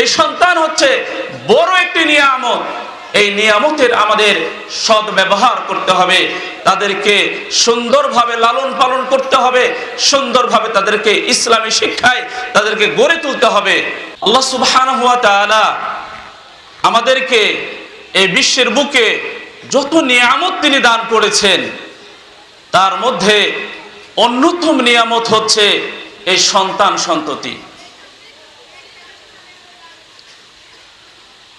এই সন্তান হচ্ছে বড় একটি নিয়ামত। এই নিয়ামতের আমাদের সদ ব্যবহার করতে হবে, তাদেরকে সুন্দরভাবে লালন পালন করতে হবে, সুন্দরভাবে তাদেরকে ইসলামী শিক্ষায় তাদেরকে গড়ে তুলতে হবে। আল্লাহ সুবহানাহু ওয়া তাআলা আমাদেরকে এই বিশ্বের বুকে যত নিয়ামত তিনি দান করেছেন, তার মধ্যে অন্যতম নিয়ামত হচ্ছে এই সন্তান সন্ততি।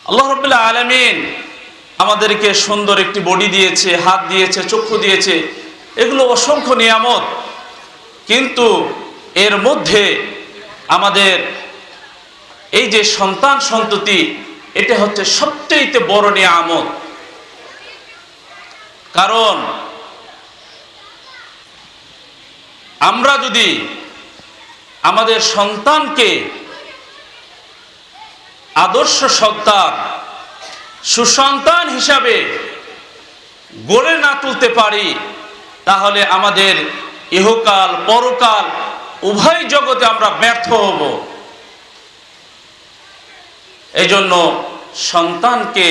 আল্লাহ রবুল্লাহ আলমিন আমাদেরকে সুন্দর একটি বডি দিয়েছে, হাত দিয়েছে, চক্ষু দিয়েছে। এগুলো অসংখ্য নিয়ামত। কিন্তু এর মধ্যে আমাদের এই যে সন্তান সন্ততি, এটা হচ্ছে সবচেয়ে বড় নিয়ামত। কারণ আমরা যদি আমাদের সন্তানকে আদর্শ সন্তান সুসন্তান হিসাবে গড়ে না তুলতে পারি, তাহলে আমাদের ইহকাল, পরকাল, উভয় জগতে আমরা ব্যর্থ হব। এই জন্য সন্তানকে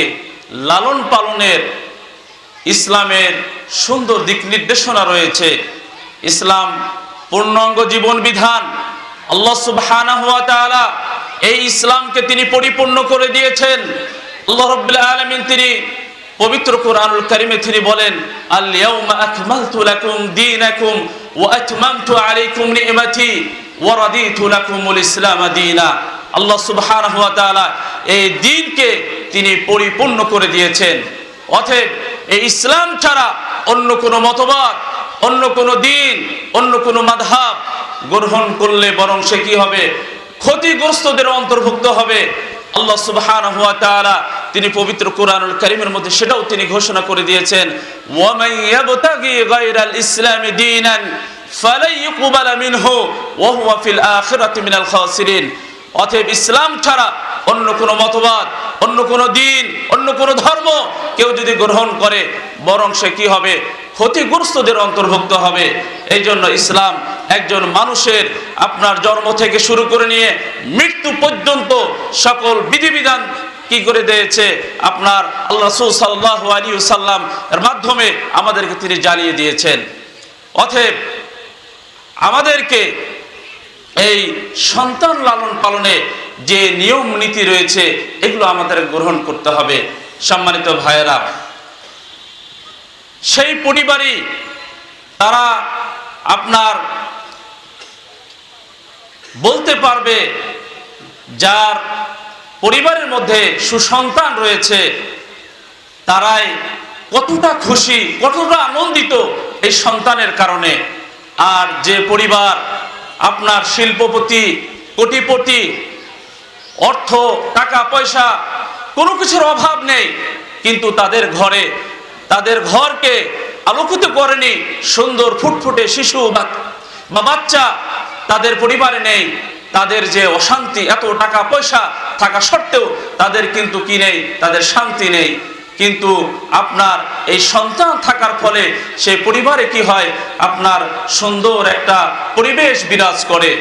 লালন পালনের ইসলামের সুন্দর দিক নির্দেশনা রয়েছে। ইসলাম পূর্ণাঙ্গ জীবন বিধান। আল্লাহ সুবহানাহু ওয়া তাআলা এই ইসলামকে তিনি পরিপূর্ণ করে দিয়েছেন। আল্লাহ রাব্বুল আলামিন তিনি পবিত্র কোরআনুল কারিমে তিনি বলেন আল ইয়াউমা আকমালতু লাকুম দীনাকুম ওয়া আতমামতু আলাইকুম নি'মাতি ওয়া রাদিতু লাকুমুল ইসলাম দীনা। আল্লাহ সুবহানাহু ওয়া তাআলা এই দ্বীনকে তিনি পরিপূর্ণ করে দিয়েছেন। অতএব এই ইসলাম ছাড়া অন্য কোনো মতবাদ, অন্য কোনো দিন, অন্য কোনো মাযহাব গ্রহণ করলে বরং সে কি হবে? ক্ষতিগ্রস্তদের অন্তর্ভুক্ত হবে। আল্লাহ সুবহানাহু ওয়া তাআলা তিনি পবিত্র কোরআনুল কারীমের মধ্যে সেটাও তিনি ঘোষণা করে দিয়েছেন ওয়া মান ইয়াবতাগি গায়রাল ইসলামি দীনান ফালাই ওয়া হুয়া ফিল আখিরাতি খাসিরিন। অতএব ইসলাম ছাড়া অন্য কোনো মতবাদ, অন্য কোনো দিন, অন্য কোনো ধর্ম কেউ যদি গ্রহণ করে, বরং সে কি হবে? ক্ষতিগ্রস্তদের অন্তর্ভুক্ত হবে। এই জন্য ইসলাম একজন মানুষের আপনার জন্ম থেকে শুরু করে নিয়ে মৃত্যু পর্যন্ত সকল বিধিবিধান কি করে দিয়েছে? আপনার আল্লাহ রসুল সাল্লাহ আলী সাল্লাম এর মাধ্যমে আমাদেরকে তিনি জানিয়ে দিয়েছেন। অতএব আমাদেরকে এই সন্তান লালন পালনে যে নিয়ম নীতি রয়েছে, এগুলো আমাদের গ্রহণ করতে হবে। সম্মানিত ভাইয়েরা সেই পরিবারই তারা আপনার বলতে পারবে যার পরিবারের মধ্যে সুসন্তান রয়েছে, তারাই কতটা খুশি, কতটা আনন্দিত এই সন্তানের কারণে। আর যে পরিবার আপনার শিল্পপতি, কোটিপতি, অর্থ, টাকা, পয়সা কোনো কিছুর অভাব নেই, কিন্তু তাদের ঘরে তাদের ঘরকে আলোকিত করেনি সুন্দর ফুটফুটে শিশু বা বাচ্চা তাদের পরিবারে নেই। তাদের যে অশান্তি, এত টাকা পয়সা থাকা সত্ত্বেও তাদের কিন্তু কি নেই? তাদের শান্তি নেই। কিন্তু আপনার এই সন্তান থাকার ফলে সেই পরিবারে কি হয়? আপনার সুন্দর একটা পরিবেশ বিরাজ করে।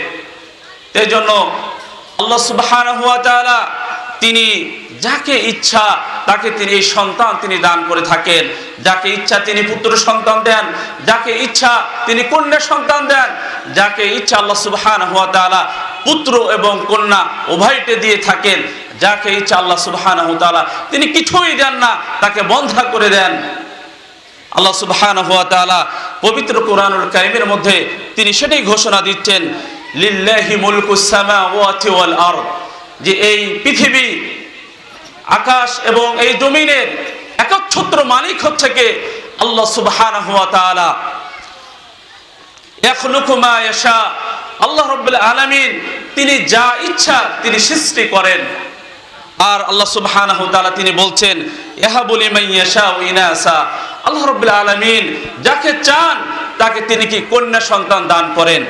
এই জন্য আল্লাহ তাআলা তিনি যাকে ইচ্ছা, তাকে তিনি এই সন্তান তিনি দান করে থাকেন। যাকে ইচ্ছা তিনি পুত্র সন্তান দেন, যাকে ইচ্ছা তিনি কন্যা সন্তান দেন, যাকে ইচ্ছা আল্লাহ সুবহান ওয়া তাআলা পুত্র এবং কন্যা উভয়কে দিয়ে থাকেন, যাকে ইচ্ছা আল্লাহ সুবহান তাআলা তিনি কিছুই দেন না, তাকে বন্ধা করে দেন। আল্লাহ সুবহান ওয়া তাআলা পবিত্র কোরআনুল কারীমের মধ্যে তিনি সেটাই ঘোষণা দিচ্ছেন, লিল্লাহি মুলকুস সামাওয়াতি ওয়াল যে এই পৃথিবী, আকাশ এবং এই জমিনের একচ্ছত্র মালিক হচ্ছে কে? আল্লাহ ইয়াশা। আল্লাহ রাব্বুল আলামিন তিনি যা ইচ্ছা তিনি সৃষ্টি করেন। আর আল্লাহ তাআলা তিনি বলছেন, ইয়াহাবু লিমান ইয়াশা ওয়া ইনাসা। আল্লাহ রাব্বুল আলামিন যাকে চান তাকে তিনি কি কন্যা সন্তান দান করেন?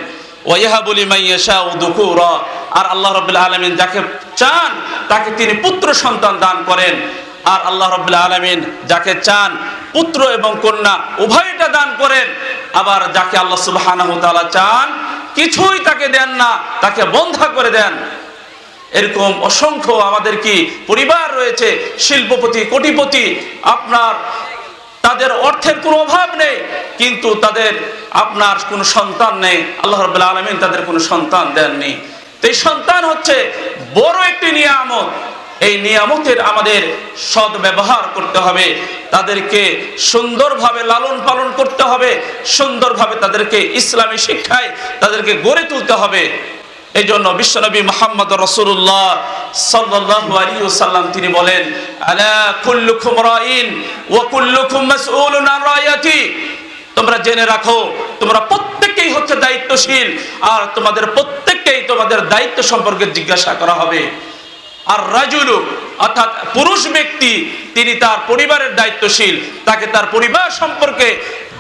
ওয়া ইয়াহাবু লিমান ইয়াশা দুকুরা। আর আল্লাহ রাব্বুল আলামিন যাকে চান, তাকে তিনি পুত্র সন্তান দান করেন। আর আল্লাহ রাব্বুল আলামিন যাকে চান, পুত্র এবং কন্যা উভয়টা দান করেন। আবার যাকে আল্লাহ ওয়া চান, কিছুই তাকে দেন না, তাকে বন্ধা করে দেন। এরকম অসংখ্য আমাদের কি পরিবার রয়েছে, শিল্পপতি, কোটিপতি, আপনার, তাদের অর্থের কোনো অভাব নেই, কিন্তু তাদের আপনার কোনো সন্তান নেই। আল্লাহ রবাহ আলমিন তাদের কোনো সন্তান দেননি। এই সন্তান হচ্ছে বড় একটি নিয়ামত। এই নিয়ামতের আমাদের সদ ব্যবহার করতে হবে। তাদেরকে সুন্দরভাবে লালন পালন করতে হবে। সুন্দরভাবে তাদেরকে ইসলামী শিক্ষায় তাদেরকে গড়ে তুলতে হবে। এই জন্য বিশ্বনবী মোহাম্মদ রসুল্লাহ সাল্লাম তিনি বলেন, আলা কুল্লুকুম রাইন ওয়া কুল্লুকুম মাসউলুন আন রায়াতি তোমরা জেনে রাখো, তোমরা প্রত্যেককেই হচ্ছে দায়িত্বশীল, আর তোমাদের প্রত্যেককেই তোমাদের দায়িত্ব সম্পর্কে জিজ্ঞাসা করা হবে। আর রাজুলু, অর্থাৎ পুরুষ ব্যক্তি, তিনি তার পরিবারের দায়িত্বশীল, তাকে তার পরিবার সম্পর্কে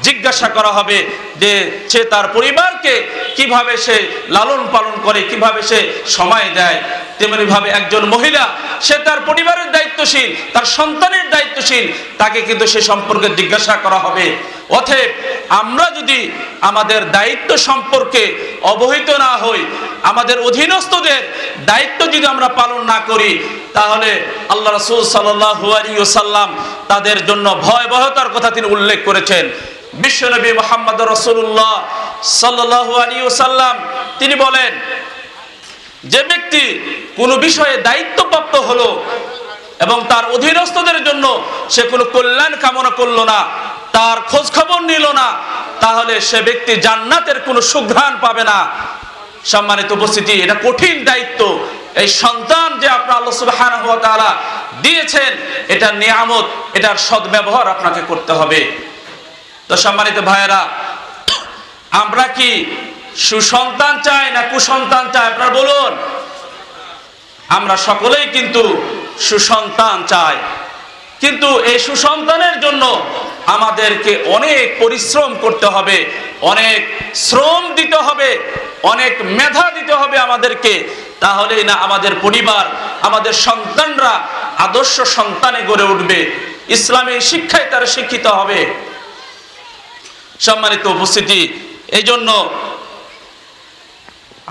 জিজ্ঞাসা করা হবে যে সে তার পরিবারকে কীভাবে সে লালন পালন করে, কীভাবে সে সময় দেয়। তেমনি ভাবে একজন মহিলা, সে তার পরিবারের দায়িত্বশীল, তার সন্তানের দায়িত্বশীল, তাকে কিন্তু সে সম্পর্কে জিজ্ঞাসা করা হবে। অতএব আমরা যদি আমাদের দায়িত্ব সম্পর্কে অবহিত না হই, আমাদের অধীনস্থদের দায়িত্ব যদি আমরা পালন না করি, তাহলে আল্লাহ রসুল সাল্লাহ সাল্লাম তাদের জন্য ভয়াবহতার কথা তিনি উল্লেখ করেছেন। বিশ্বনবী মোহাম্মদ রসুল্লাহ সাল্লাহু আলী সাল্লাম তিনি বলেন, যে ব্যক্তি কোনো বিষয়ে দায়িত্বপ্রাপ্ত হলো এবং তার অধীনস্থদের জন্য সে কোনো কল্যাণ কামনা করল না, তার খোঁজ খবর নিল না, তাহলে সে ব্যক্তি জান্নাতের কোনো সুঘ্রাণ পাবে না। সম্মানিত উপস্থিতি, এটা কঠিন দায়িত্ব। এই সন্তান যে আপনার আল্লাহ সুবহানাহু ওয়া তাআলা দিয়েছেন এটা নিয়ামত, এটার সদ্ব্যবহার আপনাকে করতে হবে। তো সম্মানিত ভাইয়েরা, আমরা কি সুসন্তান চাই না কুসন্তান চাই? আপনারা বলুন। আমরা সকলেই কিন্তু সুসন্তান চাই। কিন্তু এই সুসন্তানের জন্য আমাদেরকে অনেক পরিশ্রম করতে হবে, অনেক শ্রম দিতে হবে, অনেক মেধা দিতে হবে আমাদেরকে। তাহলেই না আমাদের পরিবার, আমাদের সন্তানরা আদর্শ সন্তানে গড়ে উঠবে। ইসলামী শিক্ষায় তারা শিক্ষিত হবে। সম্মানিত উপস্থিতি এই জন্য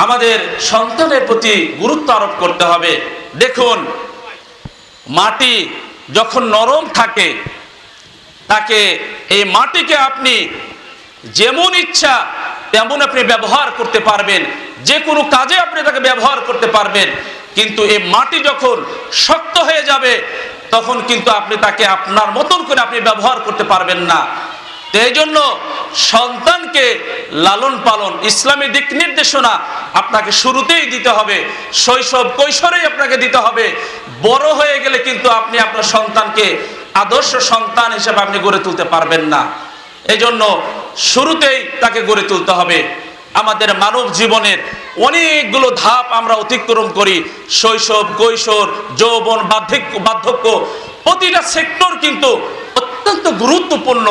আমাদের সন্তানের প্রতি গুরুত্ব আরোপ করতে হবে। দেখুন, মাটি যখন নরম থাকে, তাকে এই মাটিকে আপনি যেমন ইচ্ছা তেমন আপনি ব্যবহার করতে পারবেন। যে কোনো কাজে আপনি তাকে ব্যবহার করতে পারবেন। কিন্তু এই মাটি যখন শক্ত হয়ে যাবে, তখন কিন্তু আপনি তাকে আপনার মতন করে আপনি ব্যবহার করতে পারবেন না। এই জন্য সন্তানকে লালন পালন, ইসলামী দিক নির্দেশনা আপনাকে শুরুতেই দিতে হবে, শৈশব কৈশোরেই আপনাকে দিতে হবে। বড় হয়ে গেলে কিন্তু আপনি আপনার সন্তানকে আদর্শ সন্তান হিসেবে আপনি গড়ে তুলতে পারবেন না। এই জন্য শুরুতেই তাকে গড়ে তুলতে হবে। আমাদের মানব জীবনের অনেকগুলো ধাপ আমরা অতিক্রম করি। শৈশব, কৈশোর, যৌবন, বার্ধক্য বার্ধক্য, প্রতিটা সেক্টর কিন্তু অত্যন্ত গুরুত্বপূর্ণ।